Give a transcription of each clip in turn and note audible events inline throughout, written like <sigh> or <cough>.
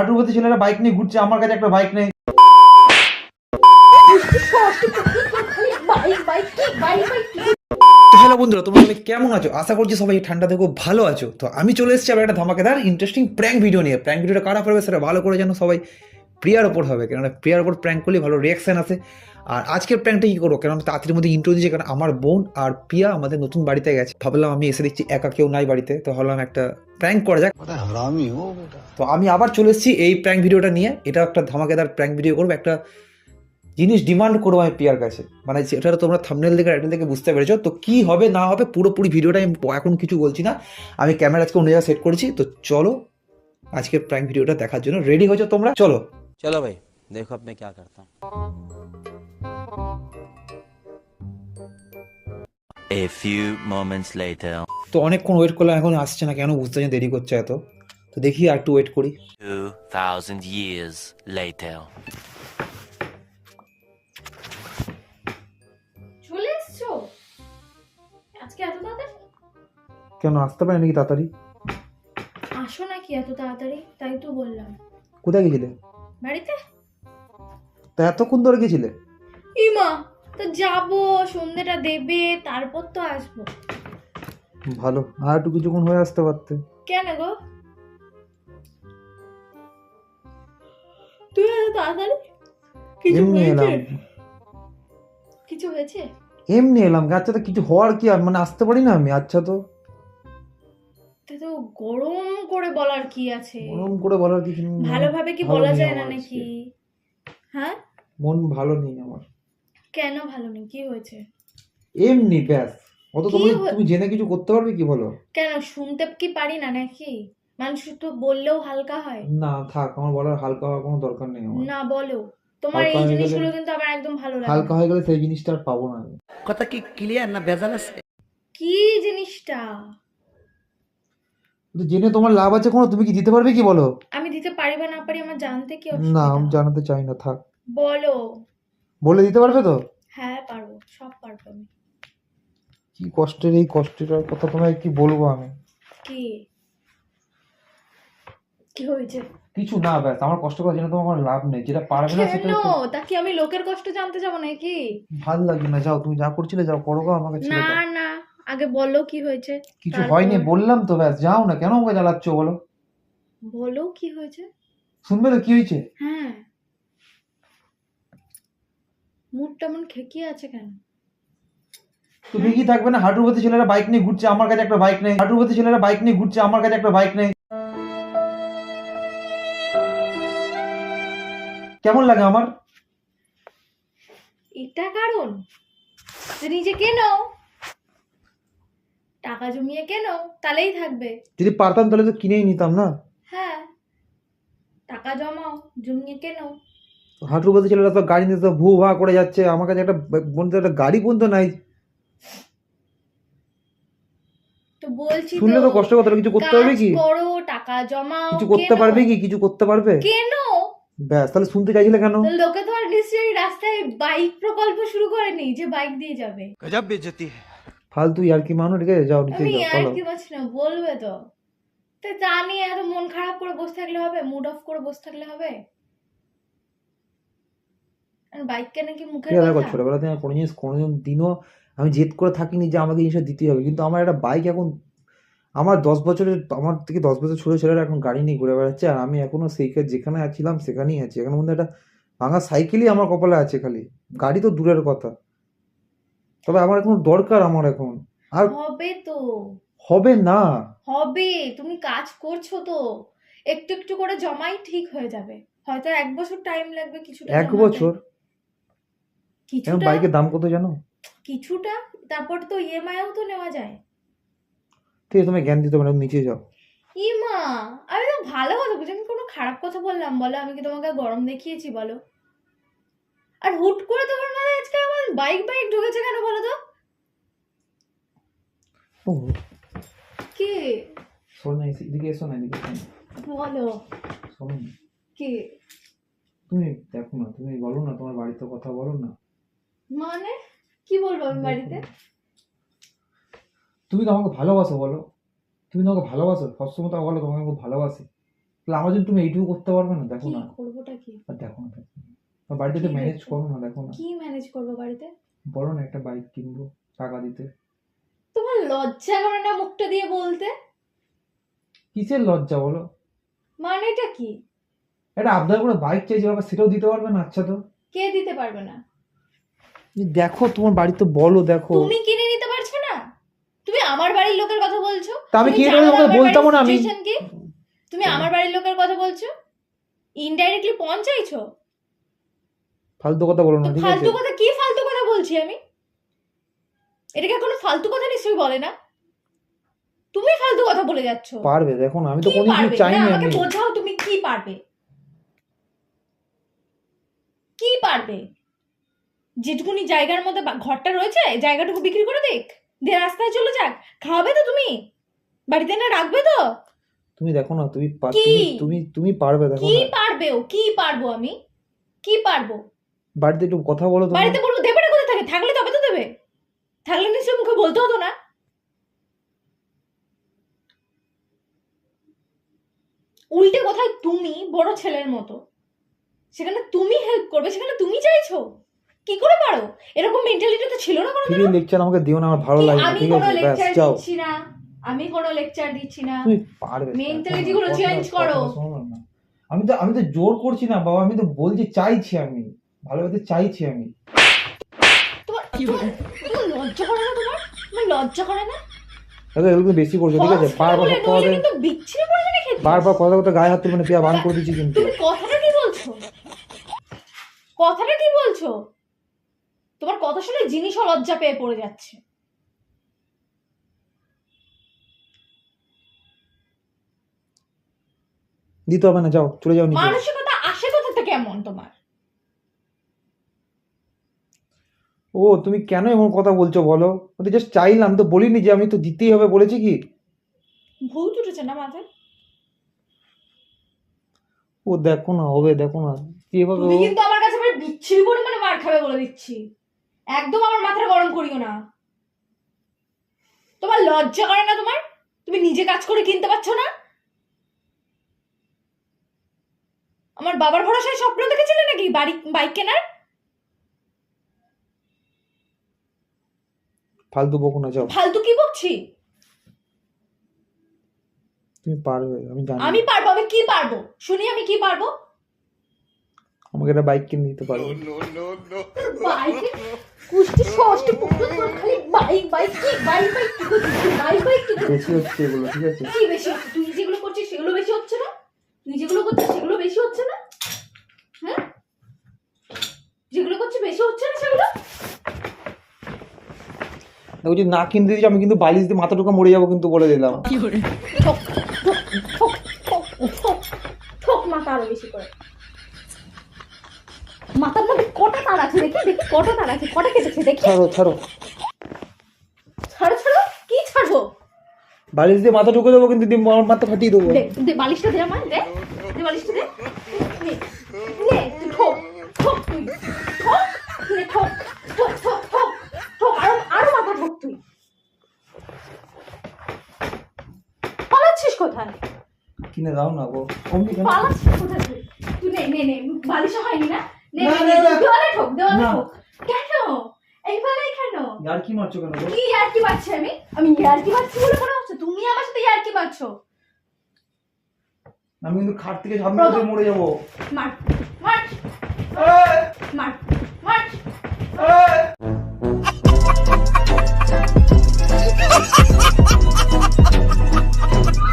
হাঁটুপতি ছেলেরা বাইক নিয়ে ঘুরছে, আমার কাছে একটা বাইক নেই। হ্যালো বন্ধুরা, তোমরা সবাই কেমন আছো? আশা করছি সবাই ঠান্ডা থেকে ভালো আছো। তো আমি চলে এসেছি আবার একটা ধামাকেদার ইন্টারেস্টিং প্র্যাঙ্ক ভিডিও নিয়ে। প্র্যাঙ্ক ভিডিওটা কারা পড়বে সেটা ভালো করে জানো সবাই। প্রিয়ার ওপর হবে কেননা প্রিয়ার ওপর প্র্যাঙ্ক করলে ভালো রিয়াকশান আছে আর আজকের প্র্যাঙ্কটা কী করব? কেননা তাড়াতাড়ির মধ্যে ইন্ট্রো দিয়েছে কারণ আমার বোন আর প্রিয়া আমাদের নতুন বাড়িতে গেছে। ভাবলাম আমি এসে দেখছি একা কেউ নাই বাড়িতে তো হলাম একটা প্র্যাঙ্ক করা যাক। তো আমি আবার চলে এসেছি এই প্র্যাঙ্ক ভিডিওটা নিয়ে। এটা একটা ধামাকেদার প্র্যাঙ্ক ভিডিও করব একটা জিনিস ডিমান্ড করব আমি প্রিয়ার কাছে। মানে সেটা তোমরা থামনেল দেখে রাইটেল দেখে বুঝতে পেরেছ। তো কী হবে না হবে পুরোপুরি ভিডিওটা আমি এখন কিছু বলছি না। আমি ক্যামেরা আজকে অন্য জায়গায় সেট করেছি তো চলো আজকের প্র্যাঙ্ক ভিডিওটা দেখার জন্য রেডি হয়েছো তোমরা? চলো। चलो भाई देखो अब मैं क्या करता हूँ A few moments later. তো অনেকক্ষণ ওয়েট করলাম এখন আসছে না কেন বুঝতে পারছি না দেরি করছে এত তো দেখি আর একটু ওয়েট করি 2,000 years later. চলে এসছো আজকে এত তাড়াতাড়ি কেন আসতে পারে নাকি তাড়াতাড়ি আসো নাকি এত তাড়াতাড়ি তাই তো বললাম কোথায় গেছিলে বাড়িতে? তা এতক্ষণ ধরে গেছিলে? ইমা তো যাব সন্ধ্যেটা দেবে তারপর তো আসব। ভালো আর একটু কিছুক্ষণ হয়ে আসতে পারতে। কেন গো? তুই এত তাড়াতাড়ি? কিছু এমনি হয়েছে? এলাম। কিছু হয়েছে? এমনি এলাম। আচ্ছা তো কিছু হওয়ার কি আর? মানে আসতে পারি না আমি? আচ্ছা তো। গরম করে বলার কি আছে? ওরকম করে বলার কিছু নেই। ভালোভাবে কি বলা যায় না নাকি? হ্যাঁ? মন ভালো নেই আমার। কেন ভালো নেই? কি হয়েছে? এমনি ব্যাস। অত তুমি তুমি জেনে কিছু করতে পারবে কি বলো? কেন শুনতে কি পারি না নাকি? মানুষ তো বললেও হালকা হয়। না থাক আমার বলার হালকা হওয়ার কোনো দরকার নেই আমার। না বলো। তোমার এই জিনিসগুলো কিন্তু আমার একদম ভালো লাগে হালকা হয়ে গেলে সেই জিনিসটা আর পাবো না কথা কি ক্লিয়ার না ভেজাল আছে? কি জিনিসটা? তো জেনে তোমার লাভ আছে কোনো? তুমি কি দিতে পারবে কি বলো? আমি দিতে পারি বা না পারি আমার জানতে কি না আমি জানাতে চাই না থাক। বলো। বলে দিতে পারবে তো? হ্যাঁ পারব সব পারব আমি। কি কষ্টের এই কষ্টের কথা তোমায় কি বলব আমি? কি? কি হয়েছে? কিছু না ব্যাস আমার কষ্ট করার জন্য তোমার কোনো লাভ নেই যেটা পারবে না সেটা কেন? তা কি আমি লোকের কষ্ট জানতে যাব নাকি? ভালো লাগবে না যাও তুমি যা করছিলে যাও করো গো আমাকে না আগে বলো কি হয়েছে কিছু হয়নি বললাম তো ব্যাস যাও না কেন আমাকে জ্বালাচ্ছ বলো। বলো কি হয়েছে? শুনবে তো কি হয়েছে? হ্যাঁ। মুডটা মন খেকিয়ে আছে কেন? তুমি কি থাকবে না হাঁটুপতি ছেলেরা বাইক নিয়ে ঘুরছে আমার কাছে একটা বাইক নেই? হাঁটুপতি ছেলেরা বাইক নিয়ে ঘুরছে আমার কাছে একটা বাইক নেই? কেমন লাগে আমার? এটা কারণ? নিজে কেন টাকা জমিয়ে কেন তাহলেই থাকবে। যদি পারতাম তাহলে তো কিনেই নিতাম না। হ্যাঁ টাকা জমাও জমিয়ে কেন। হাঁটুর বলতে ছেলেরা তো গাড়ি নিতে ভু ভা করে যাচ্ছে আমার কাছে একটা বন্ধু একটা গাড়ি পর্যন্ত নাই। তো বলছি শুনলে তো কষ্ট কথা কিছু করতে পারবে কি? টাকা জমাও কিছু করতে পারবে কি? কিছু করতে পারবে? কেন? ব্যাস তাহলে শুনতে চাইছিলে কেন? লোকে তো আর নিশ্চয়ই রাস্তায় বাইক প্রকল্প শুরু করেনি যে বাইক দিয়ে যাবে। গজব বেজতি হ্যায় ফালতু আর কি মানুষ ঠিক আছে? যাও নিচে আমি যাও চলো কি পাচ্ছি না বলবে তো। তো নিয়ে এত মন খারাপ করে বসে থাকলে হবে? মুড অফ করে বসে থাকলে হবে? বাইক কেন দেখো জিনিস কোনো দিনও আমি জেদ করে থাকিনি যে আমাকে জিনিসটা দিতেই হবে। কিন্তু আমার একটা বাইক এখন আমার দশ বছরের আমার থেকে দশ বছর ছোটো ছেলেরা এখন গাড়ি নিয়ে ঘুরে বেড়াচ্ছে আর আমি এখনও সেই যেখানে ছিলাম সেখানেই আছি। এখন মধ্যে একটা ভাঙা সাইকেলই আমার কপালে আছে খালি। গাড়ি তো দূরের কথা। তবে আমার এখন দরকার আমার এখন। আর হবে তো। হবে না। হবে তুমি কাজ করছ তো। একটু একটু করে জমাই ঠিক হয়ে যাবে। হয়তো এক বছর টাইম লাগবে কিছুটা এক। বছর? এখন কিছুটা বাইকের দাম কত জানো? কিছুটা তারপর তো ইএমআইও তো নেওয়া যায়। ঠিক আছে তুমি জ্ঞান দিতে পারো নিচে যাও। ইমা আমি তো ভালো কথা বুঝি আমি কোনো খারাপ কথা বললাম বলো। আমি কি তোমাকে গরম দেখিয়েছি বলো। আর হুট করে তোমার মাথায় আজকে আমার বাইক বাইক ঢুকেছে কেন বলো তো? কি? শোন না এদিকে এসো না এদিকে। বলো। শোনো কি? তুমি দেখো না তুমি বলো না তোমার বাড়িতে কথা বলো না। মানে? কি বলব আমি বাড়িতে? তুমি তো আমাকে ভালোবাসো বলো। তুমি তো আমাকে ভালোবাসো সবসময় তো বলো তোমাকে খুব ভালোবাসি। তাহলে আমার জন্য তুমি এইটুকু করতে পারবে না? দেখো না। করবোটা কি? আর দেখো না বাড়িতে তো ম্যানেজ? করো না দেখো না। কি ম্যানেজ করব বাড়িতে? বলো না একটা বাইক কিনবো টাকা দিতে। তোমার লজ্জা করে না মুখটা দিয়ে বলতে? কিসের লজ্জা বলো? মানেটা কি? এটা আবদার করে বাইক চাইছে বাবা সেটাও দিতে পারবে না? আচ্ছা তো। কে দিতে পারবে না? দেখো তোমার বাড়ি তো বলো দেখো। তুমি কিনে নিতে পারছ না? তুমি আমার বাড়ির লোকের কথা বলছো? তা আমি কিনে দেবো, আমার না আমি। তুমি আমার বাড়ির লোকের কথা বলছো? ইনডাইরেক্টলি পৌঁছাইছো ফালতু কথা বলো না ঠিক আছে? ফালতু কথা কি ফালতু কথা বলছি আমি? এটাকে কোনো ফালতু কথা নিশ্চয়ই বলে না। তুমি ফালতু কথা বলে যাচ্ছ। পারবে দেখো না আমি তো কি কোনো কিছু পারবে? চাইনি না, আমাকে আমি। বোঝাও তুমি কি পারবে। কি পারবে? যেটুকুনি জায়গার মধ্যে বা- ঘরটা রয়েছে জায়গাটুকু বিক্রি করে দেখ। দিয়ে রাস্তায় চলে যাক। খাওয়াবে তো তুমি? বাড়িতে না রাখবে তো? তুমি দেখো না তুমি পা- কি? তুমি তুমি তুমি পারবে দেখো কি না। পারবে ও? কি পারব আমি? কি পারব? বাড়িতে একটু কথা বলো বাড়িতে বলব দেবে না কোথায় থাকে? থাকলে তবে তো দেবে। থাকলে নিশ্চয়ই মুখে বলতে হতো না। উল্টে কোথায় তুমি বড় ছেলের মতো। সেখানে তুমি হেল্প করবে সেখানে তুমি চাইছো? কি করে পারো? এরকম মেন্টালিটি তো ছিল না কোনো ফ্রি লেকচার আমাকে দিও না আমার ভালো লাগে আমি কোনো লেকচার দিচ্ছি না। আমি কোনো লেকচার দিচ্ছি না। তুমি পারবে না, গুলো চেঞ্জ করো। আমি তো আমি তো জোর করছি না বাবা আমি তো বলছি চাইছি আমি। ভালোবাসতে চাইছি আমি। তোমার লজ্জা করে না তোমার? তোমার লজ্জা করে না? এগুলো বেশি করছ ঠিক আছে? কথা বারবার বলে সব নইলে কথাতে কিন্তু বিচ্ছিরি পড়বে খেতে। বারবার কথা কথা গায়ে হাত তুলবে না পিয়া বান করে দিচ্ছি কিন্তু। তুমি কথাটা কি বলছো? কথাটা কি বলছো? তোমার কথা শুনে জিনিসও লজ্জা পেয়ে পড়ে যাচ্ছে। দিতে হবে না যাও চলে যাও মানসিকতা আসে কোথা থেকে এমন তোমার? ও তুমি কেন এমন কথা বলছো বলো? আমি তো জাস্ট চাইলাম তো বলিনি যে আমি তো দিতেই হবে বলেছি কি? ভূত উঠেছে না মাথায়? ও দেখো না হবে দেখো না কি এভাবে তুমি কিন্তু আমার কাছে এবার বিচ্ছিরি পরিমাণে মার খাবে বলে দিচ্ছি। একদম আমার মাথাটা গরম করিও না। তোমার লজ্জা করে না তোমার? তুমি নিজে কাজ করে কিনতে পারছ না? আমার বাবার ভরসায় স্বপ্ন দেখেছিলে নাকি? বাড়ি বাইক কেনার? ফালতু বকো না যাও। ফালতু কি বকছি? তুমি পারবে আমি জানি। আমি পারব আমি কি পারব? শুনি আমি কি পারব? আমাকে একটা বাইক কিনে দিতে পারব বাইক কুষ্টি ষষ্ঠী পুকুর তোর খালি বাইক বাইক কি? বাইক বাইক কি তুই? বাইক বাইক কি বেশি হচ্ছে এগুলো ঠিক আছে? কি বেশি তুই যেগুলো করছিস সেগুলো বেশি হচ্ছে না তুই যেগুলো করছিস সেগুলো বেশি হচ্ছে না হ্যাঁ যেগুলো করছিস বেশি হচ্ছে না সেগুলো দেখো যদি না কিনতে দিচ্ছি আমি কিন্তু বালিশ দিয়ে মাথা ঢোকা মরে যাব কিন্তু বলে দিলাম। মাথা আরও বেশি করে। মাথার মধ্যে কটা তার আছে দেখি দেখি কটা তার আছে কটা কেটেছে দেখি। ছাড়ো ছাড়ো। ছাড়ো ছাড়ো কি ছাড়বো? বালিশ দিয়ে মাথা ঢুকে দেবো কিন্তু মাথা ফাটিয়ে দেবো। বালিশটা দে আমার দে দে বালিশটা দে নে নে তুই ঠোক ঠোক তুই ঠোক নে ঠোক ঠোক ঠোক ঠোক ঠোক আরও আরও মাথা ঠোক তুই পালাচ্ছিস কোথায় কিনে দাও না গো। অমনি কেন? পালাচ্ছিস কোথায় তুই? তুই নে নে নে বালিশও হয়নি না? নে না, নে, না। দেওয়ালে ঠোক দেওয়ালে। ঠোক। কেন? এই বেলায় কেন? আর কি মারছো কেন গো? কি ইয়ার্কি মারছি আমি? আমি ইয়ার্কি মারছি বলে মনে হচ্ছে? তুমি আমার সাথে ইয়ার্কি মারছো? আমি কিন্তু খাট থেকে ঝাঁপ মেরে মরে যাব। মার মার মার মার। <laughs>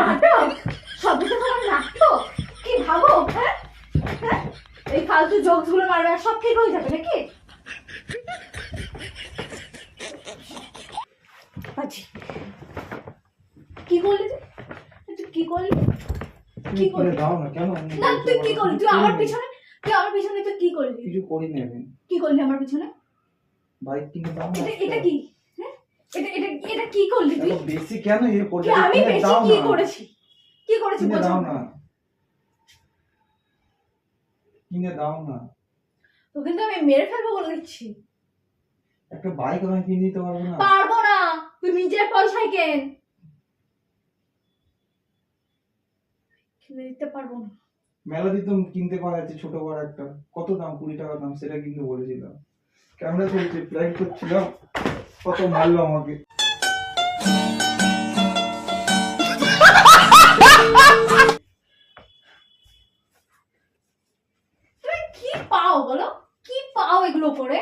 নাটক? সবই তো তোমার নাটক। কি ভাবো? হ্যাঁ? হ্যাঁ? এই ফালতু জোকসগুলো মারবে আর সব ঠিক হয়ে যাবে নাকি? কি করলি তুই? কি করলি? কি করে করলি? দাও না কেন? না তুই কি করলি? তুই আমার পিছনে তুই আমার পিছনে তুই কি করলি? কিছু করিনি আমি। কি করলি আমার পিছনে? বাইক কিনে দাও এটা কি? এটা এটা এটা কি করলি তুই? বেশি কেন আমি বেশি কি করেছি? কি করেছি বল দাও না। কিনে দাও না। তো কিন্তু আমি মেরে ফেলব বলে দিচ্ছি। একটা বাইক আমি কিনে দিতে পারব না। পারব না। তুই নিজের পয়সায় কেন? কিনে দিতে পারব না। মেলা কিনতে পারা যাচ্ছে ছোট বড় একটা। কত দাম? কুড়ি টাকা দাম সেটা কিন্তু বলেছিলাম। ক্যামেরা চলছে ফ্লাইট করছিলাম কত মারলো আমাকে। কি পাও বলো? কি পাও এগুলো করে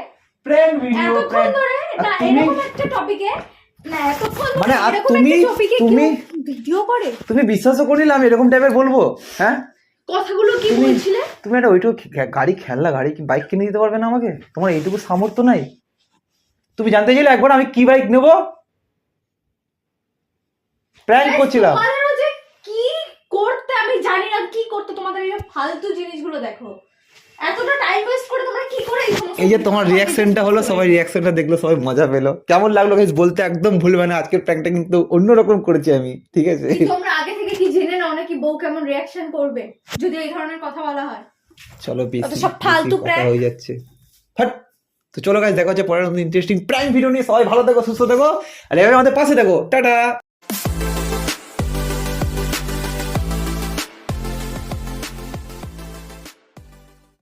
প্র্যাঙ্ক ভিডিও এতক্ষণ ধরে না এরকম একটা টপিকে না এতক্ষণ ধরে মানে আর তুমি- তুমি- ভিডিও করে? তুমি বিশ্বাসও করিলে আমি এরকম টাইপের বলব হ্যাঁ? কথাগুলো কি তুমি- বলছিলে? তুমি একটা ওইটুকু গাড়ি খেলনা গাড়ি কি বাইক কিনে দিতে পারবে না আমাকে? তোমার এইটুকু সামর্থ্য নাই? তুমি জানতে চাইলে একবার আমি কি বাইক নেব? প্র্যাঙ্ক করছিলাম। কি করতে আমি জানি না কি করতে তোমাদের এই ফালতু জিনিসগুলো দেখো। এতটা টাইম ওয়েস্ট করে তোমরা কি করে এই যে তোমার রিয়াকশনটা হলো সবাই রিয়াকশনটা দেখল সবাই মজা পেল। কেমন লাগল গাইস বলতে একদম ভুলবে না আজকের প্র্যাঙ্কটা কিন্তু অন্যরকম করেছি আমি ঠিক আছে? তোমরা আগে থেকে কি জেনে নাও নাকি বউ কেমন রিয়াকশন করবে যদি এই ধরনের কথা বলা হয়? চলো বেশি সব ফালতু prank। হয়ে যাচ্ছে। হাট তো চলো গাছ দেখো হচ্ছে পরের ইন্টারেস্টিং প্রাইম ভিডিও নিয়ে। সবাই ভালো দেখো সুস্থ দেখো আর এভাবে আমাদের পাশে দেখো টাটা!